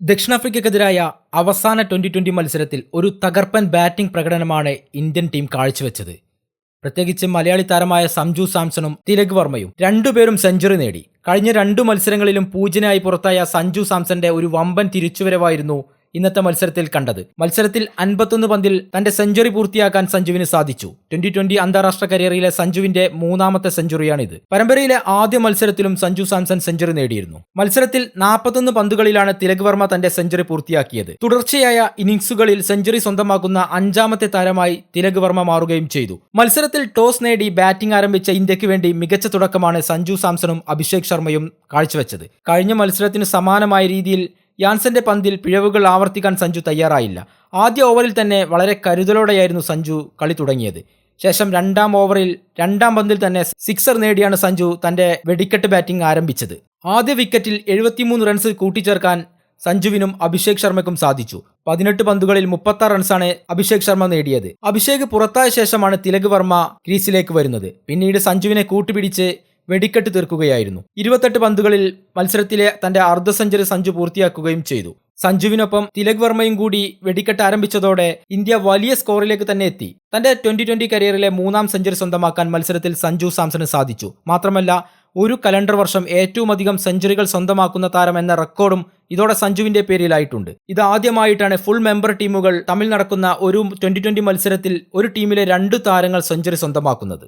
ദക്ഷിണാഫ്രിക്കക്കെതിരായ അവസാന twenty twenty മത്സരത്തിൽ ഒരു തകർപ്പൻ ബാറ്റിംഗ് പ്രകടനമാണ് ഇന്ത്യൻ ടീം കാഴ്ചവെച്ചത്. പ്രത്യേകിച്ച് മലയാളി താരമായ സംജു സാംസണും തിലക് വർമ്മയും രണ്ടുപേരും സെഞ്ചുറി നേടി. കഴിഞ്ഞ രണ്ടു മത്സരങ്ങളിലും പൂജ്യനായി പുറത്തായ സഞ്ജു സാംസന്റെ ഒരു വമ്പൻ തിരിച്ചുവരവായിരുന്നു ഇന്നത്തെ മത്സരത്തിൽ കണ്ടത്. മത്സരത്തിൽ അൻപത്തൊന്ന് പന്തിൽ തന്റെ സെഞ്ചുറി പൂർത്തിയാക്കാൻ സഞ്ജുവിന് സാധിച്ചു. ട്വന്റി ട്വന്റി അന്താരാഷ്ട്ര കരിയറിലെ സഞ്ജുവിന്റെ മൂന്നാമത്തെ സെഞ്ചുറിയാണിത്. പരമ്പരയിലെ ആദ്യ മത്സരത്തിലും സഞ്ജു സാംസൺ സെഞ്ചുറി നേടിയിരുന്നു. മത്സരത്തിൽ നാൽപ്പത്തൊന്ന് പന്തുകളിലാണ് തിലക് വർമ്മ തന്റെ സെഞ്ചുറി പൂർത്തിയാക്കിയത്. തുടർച്ചയായ ഇന്നിംഗ്സുകളിൽ സെഞ്ചുറി സ്വന്തമാക്കുന്ന അഞ്ചാമത്തെ താരമായി തിലക് വർമ്മ മാറുകയും ചെയ്തു. മത്സരത്തിൽ ടോസ് നേടി ബാറ്റിംഗ് ആരംഭിച്ച ഇന്ത്യയ്ക്ക് വേണ്ടി മികച്ച തുടക്കമാണ് സഞ്ജു സാംസണും അഭിഷേക് ശർമ്മയും കാഴ്ചവെച്ചത്. കഴിഞ്ഞ മത്സരത്തിന് സമാനമായ രീതിയിൽ യാൻസന്റെ പന്തിൽ പിഴവുകൾ ആവർത്തിക്കാൻ സഞ്ജു തയ്യാറായില്ല. ആദ്യ ഓവറിൽ തന്നെ വളരെ കരുതലോടെയായിരുന്നു സഞ്ജു കളി തുടങ്ങിയത്. ശേഷം രണ്ടാം ഓവറിൽ രണ്ടാം പന്തിൽ തന്നെ സിക്സർ നേടിയാണ് സഞ്ജു തന്റെ വെടിക്കെട്ട് ബാറ്റിംഗ് ആരംഭിച്ചത്. ആദ്യ വിക്കറ്റിൽ എഴുപത്തിമൂന്ന് റൺസ് കൂട്ടിച്ചേർക്കാൻ സഞ്ജുവിനും അഭിഷേക് ശർമ്മയ്ക്കും സാധിച്ചു. പതിനെട്ട് പന്തുകളിൽ മുപ്പത്താറ് റൺസാണ് അഭിഷേക് ശർമ്മ നേടിയത്. അഭിഷേക് പുറത്തായ ശേഷമാണ് തിലക് വർമ്മ ക്രീസിലേക്ക് വരുന്നത്. പിന്നീട് സഞ്ജുവിനെ കൂട്ടുപിടിച്ച് വെടിക്കെട്ട് തീർക്കുകയായിരുന്നു. ഇരുപത്തെട്ട് പന്തുകളിൽ മത്സരത്തിലെ തന്റെ അർദ്ധ സെഞ്ചുറി സഞ്ജു പൂർത്തിയാക്കുകയും ചെയ്തു. സഞ്ജുവിനൊപ്പം തിലക് വർമ്മയും കൂടി വെടിക്കെട്ട് ആരംഭിച്ചതോടെ ഇന്ത്യ വലിയ സ്കോറിലേക്ക് തന്നെ എത്തി. തന്റെ ട്വന്റി ട്വന്റി കരിയറിലെ മൂന്നാം സെഞ്ചുറി സ്വന്തമാക്കാൻ മത്സരത്തിൽ സഞ്ജു സാംസണ് സാധിച്ചു. മാത്രമല്ല ഒരു കലണ്ടർ വർഷം ഏറ്റവും അധികം സെഞ്ചുറികൾ സ്വന്തമാക്കുന്ന താരം എന്ന റെക്കോർഡും ഇതോടെ സഞ്ജുവിന്റെ പേരിലായിട്ടുണ്ട്. ഇത് ആദ്യമായിട്ടാണ് ഫുൾ മെമ്പർ ടീമുകൾ തമ്മിൽ നടക്കുന്ന ഒരു ട്വന്റി ട്വന്റി മത്സരത്തിൽ ഒരു ടീമിലെ രണ്ട് താരങ്ങൾ സെഞ്ചുറി സ്വന്തമാക്കുന്നത്.